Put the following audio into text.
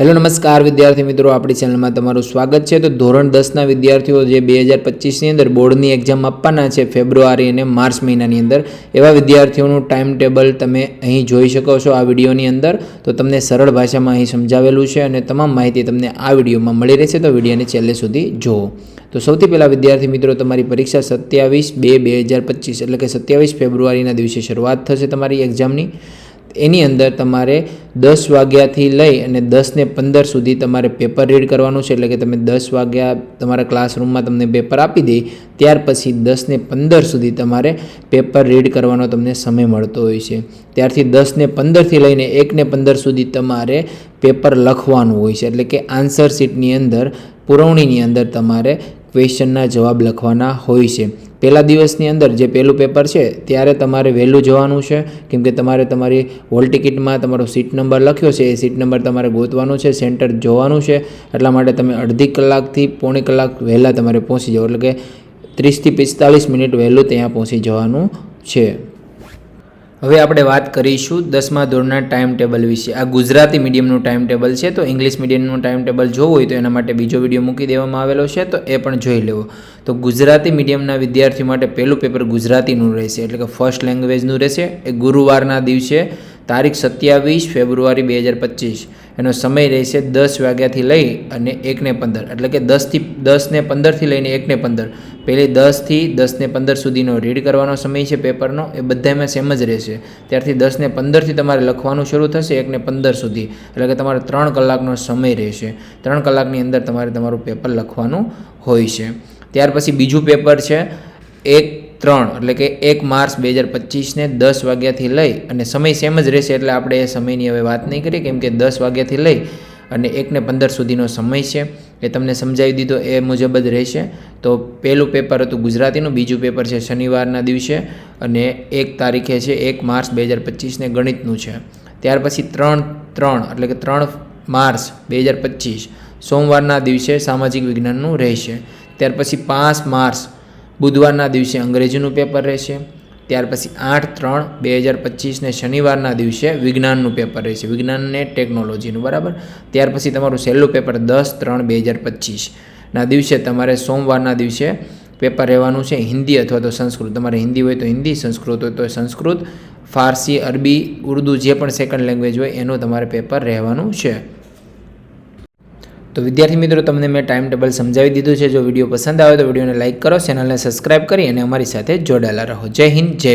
Hello, નમસ્કાર વિદ્યાર્થી મિત્રો, આપણી ચેનલમાં તમારું સ્વાગત છે. તો ધોરણ દસના વિદ્યાર્થીઓ જે બે હજાર પચીસની અંદર બોર્ડની એક્ઝામ આપવાના છે ફેબ્રુઆરી અને માર્ચ મહિનાની અંદર, એવા વિદ્યાર્થીઓનું ટાઈમ ટેબલ તમે અહીં જોઈ શકો છો આ વિડીયોની અંદર. તો તમને સરળ ભાષામાં અહીં સમજાવેલું છે અને તમામ માહિતી તમને આ વિડીયોમાં મળી રહેશે. તો વિડીયોને છેલ્લે સુધી જુઓ. તો સૌથી પહેલાં વિદ્યાર્થી મિત્રો, તમારી પરીક્ષા સત્યાવીસ બે બે હજાર પચીસ, એટલે કે સત્યાવીસ ફેબ્રુઆરીના દિવસે શરૂઆત થશે તમારી એક્ઝામની એની અંદર તમારે દસ વાગ્યાથી લઈ અને દસને પંદર સુધી તમારે પેપર રીડ કરવાનું છે. એટલે કે તમે દસ વાગ્યા તમારા ક્લાસરૂમમાં તમને પેપર આપી દે, ત્યાર પછી દસને પંદર સુધી તમારે પેપર રીડ કરવાનો તમને સમય મળતો હોય છે. ત્યારથી દસને પંદરથી લઈને એકને પંદર સુધી તમારે પેપર લખવાનું હોય છે. એટલે કે આન્સર શીટની અંદર, પુરવણીની અંદર તમારે ક્વેશ્ચનના જવાબ લખવાના હોય છે. પહેલા દિવસની અંદર જે પહેલું પેપર છે, ત્યારે તમારે વહેલું જવાનું છે. કેમ કે તમારે તમારી હોલ ટિકિટમાં તમારો સીટ નંબર લખ્યો છે, એ સીટ નંબર તમારે ગોતવાનો છે સેન્ટર જોવાનું છે. એટલા માટે તમે અડધી કલાકથી પોણી કલાક વહેલા તમારે પહોંચી જાઓ. એટલે કે ત્રીસથી પિસ્તાલીસ મિનિટ વહેલું ત્યાં પહોંચી જવાનું છે. હવે આપણે વાત કરીશું દસમા ધોરણના ટાઈમ ટેબલ વિશે. આ ગુજરાતી મીડિયમનું ટાઈમ ટેબલ છે, તો ઇંગ્લિશ મીડિયમનું ટાઈમ ટેબલ જોવું હોય તો એના માટે બીજો વીડિયો મૂકી દેવામાં આવેલો છે, તો એ પણ જોઈ લેવો. તો ગુજરાતી મીડિયમના વિદ્યાર્થીઓ માટે પહેલું પેપર ગુજરાતીનું રહેશે, એટલે કે ફર્સ્ટ લેંગ્વેજનું રહેશે. એ ગુરુવારના દિવસે તારીખ સત્યાવીસ ફેબ્રુઆરી બે હજાર પચીસ. એનો સમય રહેશે દસ વાગ્યાથી લઈ અને એકને પંદર. એટલે કે દસથી, દસને પંદરથી લઈને એકને પંદર. પહેલી દસથી દસને પંદર સુધીનો રીડ કરવાનો સમય છે પેપરનો એ બધામાં સેમ જ રહેશે. ત્યારથી દસને પંદરથી તમારે લખવાનું શરૂ થશે એકને પંદર સુધી. એટલે કે તમારે ત્રણ કલાકનો સમય રહેશે. ત્રણ કલાકની અંદર તમારે તમારું પેપર લખવાનું હોય છે. ત્યાર પછી બીજું પેપર છે એક ત્રણ, એટલે કે એક માર્ચ બે હજાર પચીસને દસ વાગ્યાથી લઈ અને સમય સેમ જ રહેશે એટલે આપણે એ સમયની હવે વાત નહીં કરીએ, કેમ કે દસ વાગ્યાથી લઈ અને એકને પંદર સુધીનો સમય છે. એ તમને સમજાવી દીધો, એ મુજબ જ રહેશે. તો પહેલું પેપર હતું ગુજરાતીનું, બીજું પેપર છે શનિવારના દિવસે અને એક તારીખે છે એક માર્ચ બે હજાર પચીસને ગણિતનું છે. ત્યાર પછી ત્રણ ત્રણ, એટલે કે ત્રણ માર્ચ બે હજાર પચીસ, સોમવારના દિવસે સામાજિક વિજ્ઞાનનું રહેશે. ત્યાર પછી પાંચ માર્ચ બુધવારના દિવસે અંગ્રેજીનું પેપર રહેશે, ત્યાર પછી આઠ ત્રણ બે હજાર પચીસને શનિવારના દિવસે વિજ્ઞાનનું પેપર રહેશે, વિજ્ઞાન ને ટેકનોલોજીનું, બરાબર? ત્યાર પછી તમારું છેલ્લું પેપર દસ ત્રણ બે હજાર પચીસના દિવસે તમારે સોમવારના દિવસે પેપર રહેવાનું છે હિન્દી અથવા તો સંસ્કૃત. તમારે હિન્દી હોય તો હિન્દી, સંસ્કૃત હોય તો સંસ્કૃત, ફારસી, અરબી, ઉર્દુ જે પણ સેકન્ડ લેંગ્વેજ હોય એનું તમારે પેપર રહેવાનું છે. તો વિદ્યાર્થી મિત્રો, તમને મેં ટાઈમ ટેબલ સમજાવી દીધું છે. જો વીડિયો પસંદ આવે તો વિડીયોને લાઇક કરો ચેનલને સબસ્ક્રાઇબ કરી અને અમારી સાથે જોડાયેલા રહો. જય હિન્દ, જય